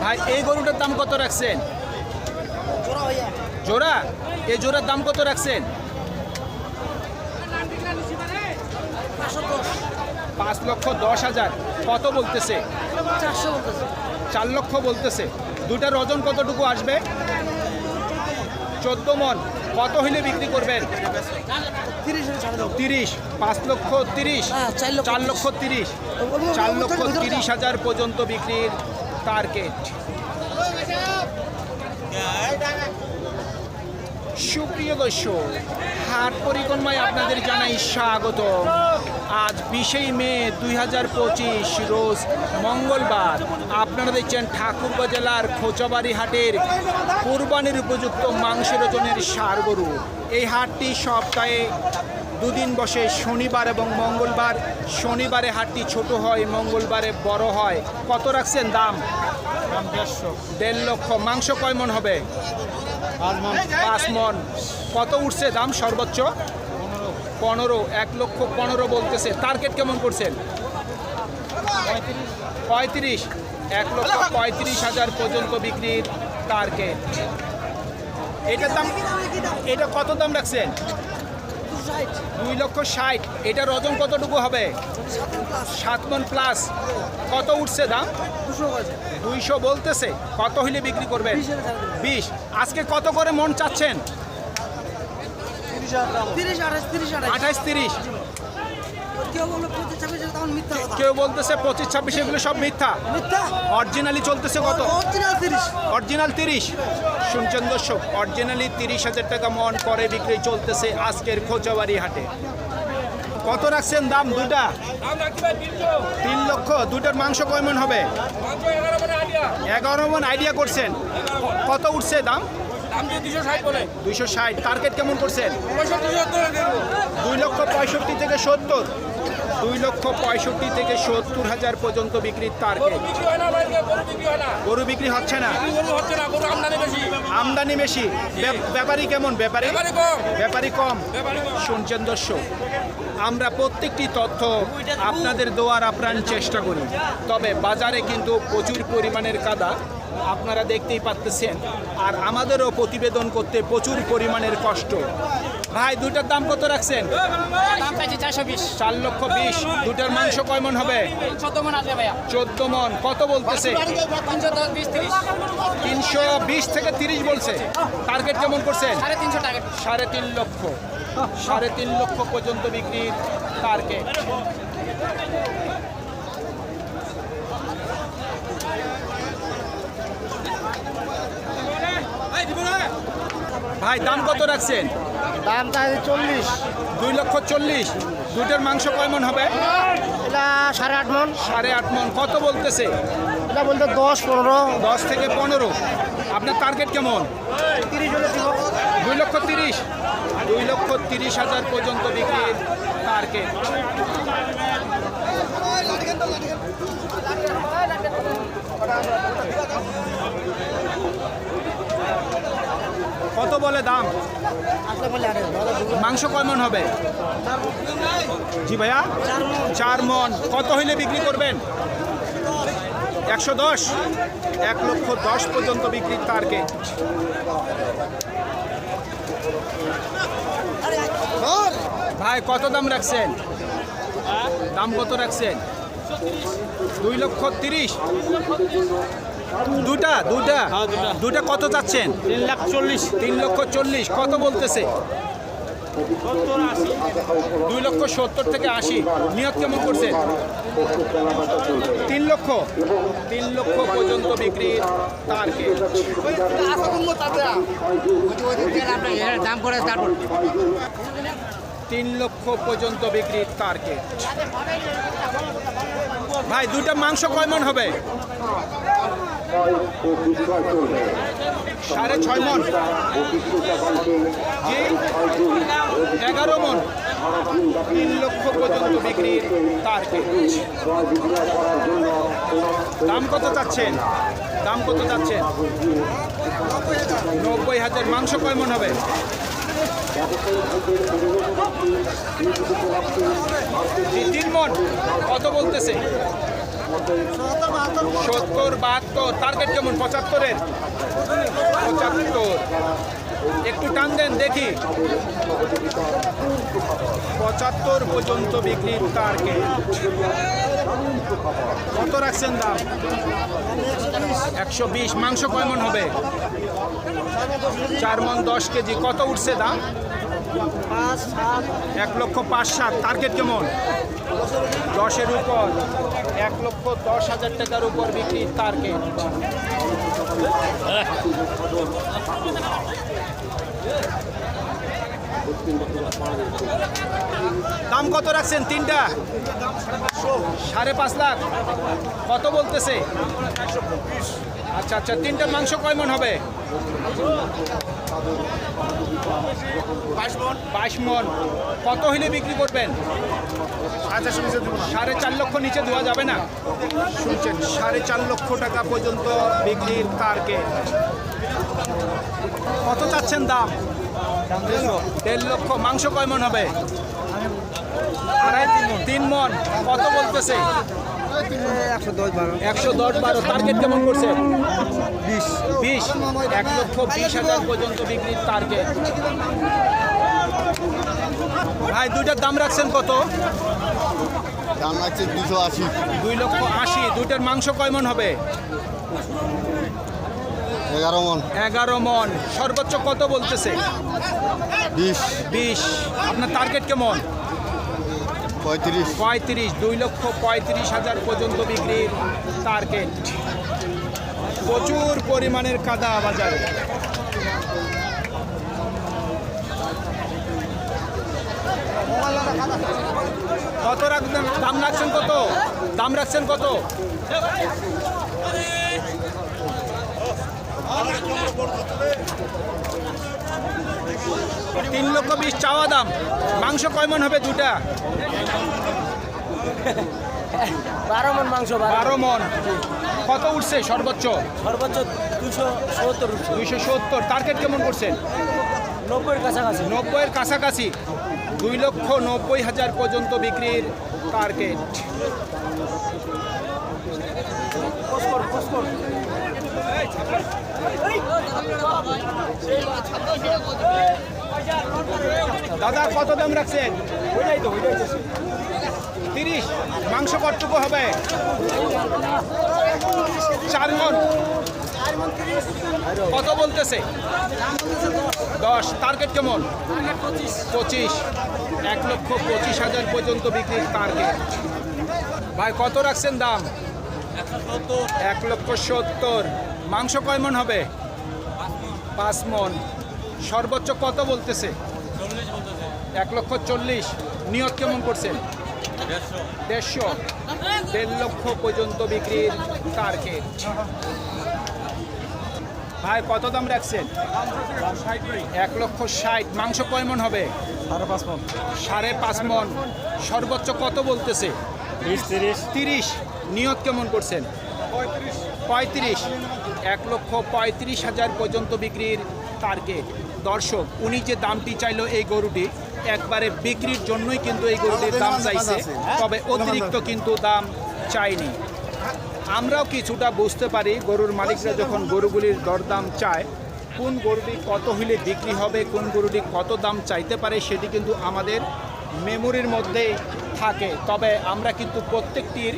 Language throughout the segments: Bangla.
ভাই এই গরুটার দাম কত রাখছেন? জোড়া? এই জোড়ার দাম কত রাখছেন? পাঁচ লক্ষ দশ হাজার। কত বলতেছে? চার লক্ষ বলতেছে। দুটার ওজন কতটুকু আসবে? চোদ্দ মন। কত হইলে বিক্রি করবেন? তিরিশ। পাঁচ লক্ষ তিরিশ। হ্যাঁ, চার লক্ষ চার লক্ষ তিরিশ। চার লক্ষ তিরিশ হাজার পর্যন্ত বিক্রির টার্গেট। সুপ্রিয় দর্শক, হাট পরিক্রমায় আপনাদের জানাই স্বাগত। আজ বিশেই মে দুই হাজার পঁচিশ, রোজ মঙ্গলবার। আপনারা দেখছেন ঠাকুরগাঁ জেলার খোঁচাবাড়ি হাটের কোরবানির উপযুক্ত মাংসের ওজনের সার গরু এই হাটটি সপ্তাহে দুদিন বসে শনিবার এবং মঙ্গলবার। শনিবারে হাটটি ছোট হয়, মঙ্গলবারে বড় হয়। কত রাখছেন দাম? দেড় লক্ষ। মাংস কয় মন হবে? পাঁচ মন। কত উঠছে দাম সর্বোচ্চ? পনেরো। এক লক্ষ পনেরো বলতেছে। টার্গেট কেমন করছেন? পঁয়ত্রিশ। এক লক্ষ পঁয়ত্রিশ হাজার পর্যন্ত বিক্রির টার্গেট। এটার দাম এটা কত দাম রাখছেন? দুই লক্ষ ষাট। এটার ওজন কতটুকু হবে? সাত মন প্লাস কত উঠছে দাম? দুইশো বলতেছে। কত হইলে বিক্রি করবেন? বিশ আজকে কত করে মন চাচ্ছেন? আঠাশ আঠাইশ তিরিশ। কেউ বলতেছে পঁচিশ ছাব্বিশ এগুলো সব মিথ্যা। মিথ্যা? অরিজিনালি চলতেছে কত? অরিজিনাল তিরিশ। শুনছেন দর্শক অরিজিনালি তিরিশ হাজার টাকা মন করে বিক্রি চলতেছে আজকের খোঁচাবাড়ি হাটে। কত রাখছেন দাম দুটা? তিন লক্ষ দুটার মাংস কয় মন হবে? এগারো মন আইডিয়া করছেন। কত উঠছে দাম? দুইশো ষাট। টার্গেট কেমন করছেন? দুই লক্ষ পঁয়ষট্টি থেকে সত্তর। দুই লক্ষ পঁয়ষট্টি থেকে সত্তর হাজার পর্যন্ত বিক্রির টার্গেট গরু বিক্রি হচ্ছে না? আমদানি বেশি। ব্যাপ- ব্যাপারী কেমন? ব্যাপারী? ব্যাপারী কম। শুনছেন দর্শক আমরা প্রত্যেকটি তথ্য আপনাদের দেওয়ার আপ্রাণ চেষ্টা করি। তবে বাজারে কিন্তু প্রচুর পরিমাণের কাদা আপনারা দেখতেই পাচ্ছেন আর আমাদেরও প্রতিবেদন করতে প্রচুর পরিমাণের কষ্ট। ভাই দুটার দাম কত রাখছেন? দাম চাইছি চারশো বিশ। চার লক্ষ বিশ। দুটার মাংস কয় মন হবে? চোদ্দ মন আসবে ভাইয়া। চোদ্দ মন। কত বলতেছে? তিনশো বিশ তিনশো বিশ থেকে তিরিশ বলছে। টার্গেট কেমন করছেন? সাড়ে তিনশো টার্গেট সাড়ে তিন লক্ষ। সাড়ে তিন লক্ষ পর্যন্ত বিক্রির টার্গেট ভাই দাম কত রাখছেন? দাম চল্লিশ। দুই লক্ষ চল্লিশ। দুটার মাংস কয় মন হবে? এটা সাড়ে আট মন। সাড়ে আট মন। কত বলতেছে? এটা বলতে দশ পনেরো। দশ থেকে পনেরো। আপনার টার্গেট কেমন? তিরিশ দুই লক্ষ তিরিশ। দুই লক্ষ তিরিশ হাজার পর্যন্ত বিক্রির টার্গেট কত বলে দাম? মাংস কয় মন হবে? জি ভাইয়া। চার মন। কত হইলে বিক্রি করবেন? একশো দশ? এক লক্ষ দশ পর্যন্ত বিক্রির টার্গেট ভাই কত দাম রাখছেন? দাম কত রাখছেন? দুই লক্ষ তিরিশ। দুটা দুটা দুটা কত চাচ্ছেন? তিন লাখ চল্লিশ। তিন লক্ষ চল্লিশ। কত বলতেছে? দুই লক্ষ সত্তর থেকে আশি। নিয়ত কেমন করছেন তিন লক্ষ? তিন লক্ষ পর্যন্ত বিক্রির টার্গেট দাম করে তারপর তিন লক্ষ পর্যন্ত বিক্রির টার্গেট ভাই দুটা মাংস কয় মন হবে? সাড়ে ছয় মন। এগারো মন তিন লক্ষ পর্যন্ত বিক্রির টার্গেট দাম কত চাচ্ছেন? দাম কত চাচ্ছেন? নব্বই হাজার। মাংস কয় হবে? তিন মন। কত বলতেছে? সত্তর, বাহাত্তর টার্গেট কেমন? পঁচাত্তরের? পঁচাত্তর। একটু টান দেন, দেখি। পঁচাত্তর পর্যন্ত বিক্রির টার্গেট কত রাখছেন দাম? একশো বিশ। মাংস কয় মন হবে? চার মন দশ কেজি। কত উঠছে দাম? এক লক্ষ পাঁচ সাত টার্গেট কেমন? দশের উপর, এক লক্ষ দশ হাজার টাকার উপর বিক্রির টার্গেট দাম কত রাখছেন তিনটা? সাড়ে পাঁচ লাখ। কত বলতেছে? আচ্ছা আচ্ছা তিনটা মাংস কয় মন হবে? বাইশ মন। কত হইলে বিক্রি করবেন? সাড়ে চার লক্ষ নিচে দেওয়া যাবে না? শুনছেন সাড়ে চার লক্ষ টাকা পর্যন্ত বিক্রির টার্গেট কত চাচ্ছেন দাম? দেড় লক্ষ। মাংস কয় মন হবে? আড়াই তিন মন। তিন মন কত বলতেছে? একশো দশ বারো। একশো দশ বারো। টার্গেট কেমন করছে? এক লক্ষ বিশ হাজার পর্যন্ত বিক্রির টার্গেট ভাই দুইটার দাম রাখছেন কত? দাম লাগছে দুশো আশি। দুই লক্ষ আশি। দুইটার মাংস কয় মন হবে? এগারো মন। এগারো মন। সর্বোচ্চ কত বলতেছে? বিশ। বিশ। আপনার টার্গেট কেমন? পঁয়ত্রিশ। পঁয়ত্রিশ। দুই লক্ষ পঁয়ত্রিশ হাজার পর্যন্ত বিক্রির টার্গেট প্রচুর পরিমাণের কাদা বাজারে। কত রাখবেন? দাম রাখছেন কত? দাম রাখছেন কত? তিন লক্ষ বিশ চাওয়া দাম। মাংস কয় মন হবে দুটা? বারো মন মাংস বারো বারো মন। কত উঠছে সর্বোচ্চ? সর্বোচ্চ দুশো সত্তর দুইশো সত্তর। টার্গেট কেমন করছেন? নব্বইয়ের কাছাকাছি। নব্বইয়ের কাছাকাছি। দুই লক্ষ নব্বই হাজার পর্যন্ত বিক্রির টার্গেট দাদা কত দাম রাখছেন? তিরিশ, মাংস কতটুকু হবে? চার মন কত বলতেছে? দশ। টার্গেট কেমন? পঁচিশ। এক লক্ষ পঁচিশ হাজার পর্যন্ত বিক্রির টার্গেট ভাই, কত রাখছেন দাম? এক লক্ষ সত্তর। মাংস কয় মন হবে? পাঁচ মন সর্বোচ্চ কত বলতেছে? এক লক্ষ চল্লিশ। নিয়ত কেমন করছেন? দেড়শো। দেড় লক্ষ পর্যন্ত বিক্রির টার্গেট। ভাই কত দাম রাখছেন? এক লক্ষ ষাট। মাংস কয় মন হবে? সাড়ে পাঁচ মন। সর্বোচ্চ কত বলতেছে? তিরিশ। তিরিশ। নিয়ত কেমন করছেন? পঁয়ত্রিশ। এক লক্ষ পঁয়ত্রিশ হাজার পর্যন্ত বিক্রির টার্গেট। দর্শক উনি যে দামটি চাইলো এই গরুটি একবারে বিক্রির জন্যই কিন্তু এই গরুটির দাম চাইছে তবে অতিরিক্ত কিন্তু দাম চাইনি। আমরাও কিছুটা বুঝতে পারি গরুর মালিকরা যখন গরুগুলির দরদাম চায় কোন গরুটি কত হইলে বিক্রি হবে কোন গরুটি কত দাম চাইতে পারে সেটি কিন্তু আমাদের মেমোরির মধ্যেই থাকে। তবে আমরা কিন্তু প্রত্যেকটির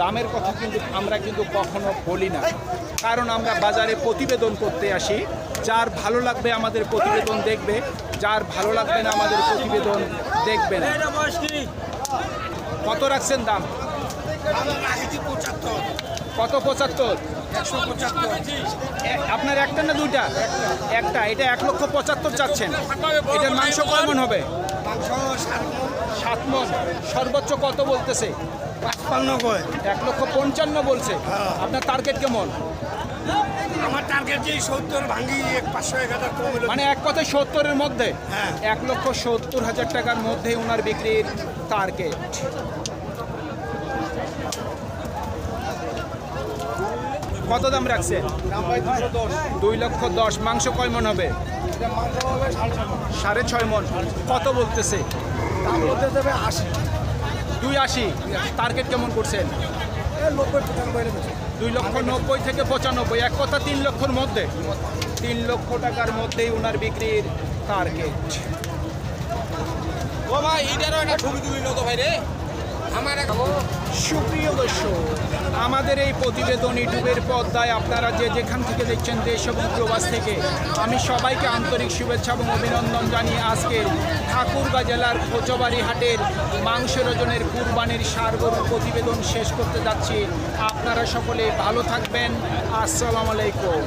দামের কথা কিন্তু আমরা কিন্তু কখনো বলি না। কারণ আমরা বাজারে প্রতিবেদন করতে আসি। যার ভালো লাগবে আমাদের প্রতিবেদন দেখবে, যার ভালো লাগবে না আমাদের প্রতিবেদন দেখবে না। কত রাখছেন দাম? কত পঁচাত্তর? আপনার একটা না দুইটা? একটা, এটা এক লক্ষ পঁচাত্তর চাচ্ছেন। এটার মাংস কয় মন হবে? সাত মন। সর্বোচ্চ কত বলতেছে? পাঁচপান্ন কয় এক লক্ষ পঞ্চান্ন বলছে। আপনার টার্গেট কেমন? আমার টার্গেট যে সত্তর ভাঙ্গি পাঁচশো এক হাজার মানে এক কথায় সত্তরের মধ্যে? হ্যাঁ। এক লক্ষ সত্তর হাজার টাকার মধ্যে ওনার বিক্রির টার্গেট কত দাম রাখছে? দুই লক্ষ দশ। মাংস কয় মন হবে? সাড়ে ছয় মন। কত বলতেছে? দাম আশি। দুই আশি। টার্গেট কেমন করছেন? দুই লক্ষ নব্বই থেকে পঁচানব্বই। এক কথা তিন লক্ষর মধ্যে। তিন লক্ষ টাকার মধ্যেই ওনার বিক্রির টার্গেট ও ভাই এটারও একটা ছবি তুলি তো ভাই রে। আমার সুপ্রিয় দর্শক, আমাদের এই প্রতিবেদন ইউটিউবের পর্দায় আপনারা যে যেখান থেকে দেখছেন দেশ এবং প্রবাস থেকে, আমি সবাইকে আন্তরিক শুভেচ্ছা এবং অভিনন্দন জানিয়ে আজকে ঠাকুরগাঁ জেলার কোচবাড়ি হাটের মাংসের ওজনের কুরবানির সার গরুর প্রতিবেদন শেষ করতে যাচ্ছি। আপনারা সকলে ভালো থাকবেন। আসসালামু আলাইকুম।